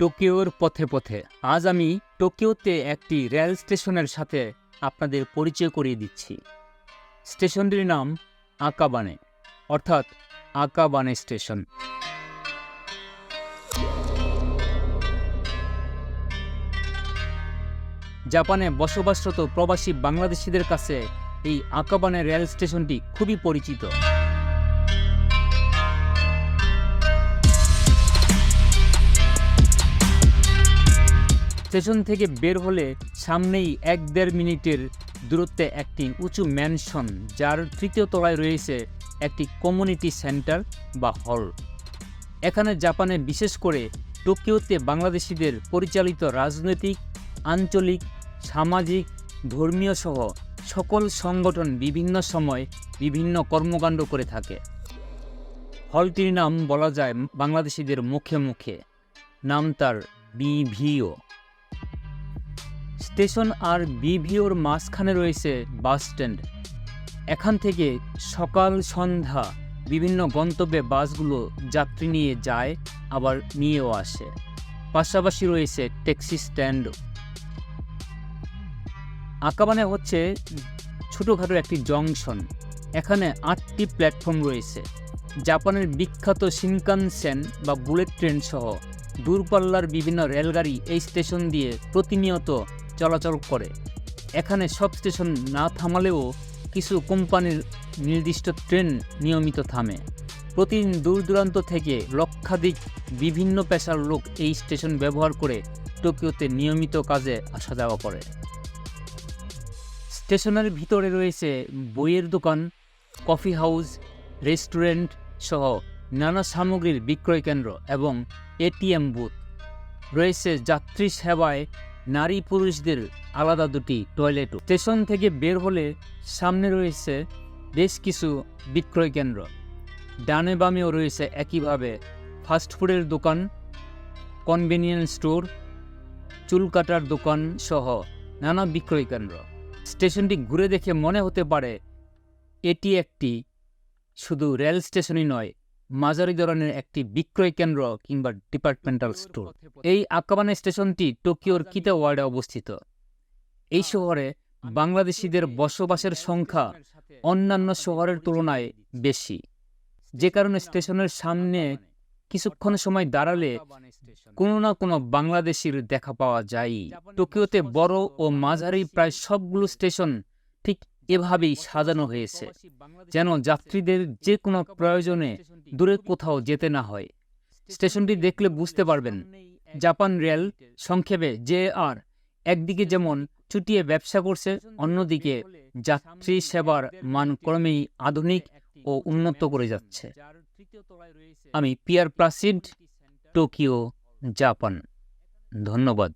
টোকিওর পথে পথে। আজ আমি টোকিওতে একটি রেল স্টেশনের সাথে আপনাদের পরিচয় করিয়ে দিচ্ছি। স্টেশনটির নাম আকাবানে, অর্থাৎ আকাবানে স্টেশন। জাপানে বসবাসরত প্রবাসী বাংলাদেশিদের কাছে এই আকাবানে রেল স্টেশনটি খুবই পরিচিত। স্টেশন থেকে বের হলে সামনেই এক দেড় মিনিটের দূরত্বে একটি উঁচু ম্যানশন যার তৃতীয় তলায় রয়েছে একটি কমিউনিটি সেন্টার বা হল। এখানে জাপানে বিশেষ করে টোকিওতে বাংলাদেশিদের পরিচালিত রাজনৈতিক, আঞ্চলিক, সামাজিক, ধর্মীয় সহ সকল সংগঠন বিভিন্ন সময় বিভিন্ন কর্মকাণ্ড করে থাকে। হলটির নাম বলা যায় বাংলাদেশিদের মুখে মুখে। নাম তার বিভিও স্টেশন আর বিভিওর মাঝখানে রয়েছে বাস স্ট্যান্ড। এখান থেকে সকাল, সন্ধ্যা বিভিন্ন গন্তব্যে বাসগুলো যাত্রী নিয়ে যায়, আবার নিয়েও আসে। পাশাপাশি রয়েছে ট্যাক্সি স্ট্যান্ডও আকাবানে হচ্ছে ছোটোখাটো একটি জংশন। এখানে আটটি প্ল্যাটফর্ম রয়েছে। জাপানের বিখ্যাত শিনকানসেন বা বুলেট ট্রেন সহ দূরপাল্লার বিভিন্ন রেলগাড়ি এই স্টেশন দিয়ে প্রতিনিয়ত চলাচল করে। এখানে সব স্টেশন না থামালেও কিছু কোম্পানির নির্দিষ্ট ট্রেন নিয়মিত থামে। প্রতিদিন দূর দূরান্ত থেকে লক্ষাধিক বিভিন্ন পেশার লোক এই স্টেশন ব্যবহার করে টোকিওতে নিয়মিত কাজে আসা যাওয়া করে। স্টেশনের ভিতরে রয়েছে বইয়ের দোকান, কফি হাউস, রেস্টুরেন্ট সহ নানা সামগ্রীর বিক্রয় কেন্দ্র এবং এটিএম বুথ। রয়েছে যাত্রী সেবায় নারী পুরুষদের আলাদা দুটি টয়লেটও স্টেশন থেকে বের হলে সামনে রয়েছে বেশ কিছু বিক্রয় কেন্দ্র। ডানে বামেও রয়েছে একইভাবে ফাস্টফুডের দোকান কনভেনিয়েন্স স্টোর চুল কাটার দোকান সহ নানা বিক্রয় কেন্দ্র। স্টেশনটি ঘুরে দেখে মনে হতে পারে, এটি একটি শুধু রেল স্টেশনই নয় মাঝারি ধরনের একটি বিক্রয় কেন্দ্র কিংবা ডিপার্টমেন্টাল স্টোর এই আকাবানে স্টেশনটি টোকিওর কিতা ওয়ার্ডে অবস্থিত। এই শহরে বাংলাদেশিদের বসবাসের সংখ্যা অন্যান্য শহরের তুলনায় বেশি। যে কারণে স্টেশনের সামনে কিছুক্ষণ সময় দাঁড়ালে কোনো না কোনো বাংলাদেশির দেখা পাওয়া যায় টোকিওতে বড় ও মাঝারি প্রায় সবগুলো স্টেশন ঠিক এভাবেই সাজানো হয়েছে, যেন যাত্রীদের যে কোনো প্রয়োজনে দূরে কোথাও যেতে না হয়। স্টেশনটি দেখলে বুঝতে পারবেন, জাপান রেল সংক্ষেপে জে আর একদিকে যেমন চুটিয়ে ব্যবসা করছে, অন্যদিকে যাত্রী সেবার মান ক্রমেই আধুনিক ও উন্নত করে যাচ্ছে। আমি পিয়ার প্লাসিড টোকিও, জাপান। ধন্যবাদ।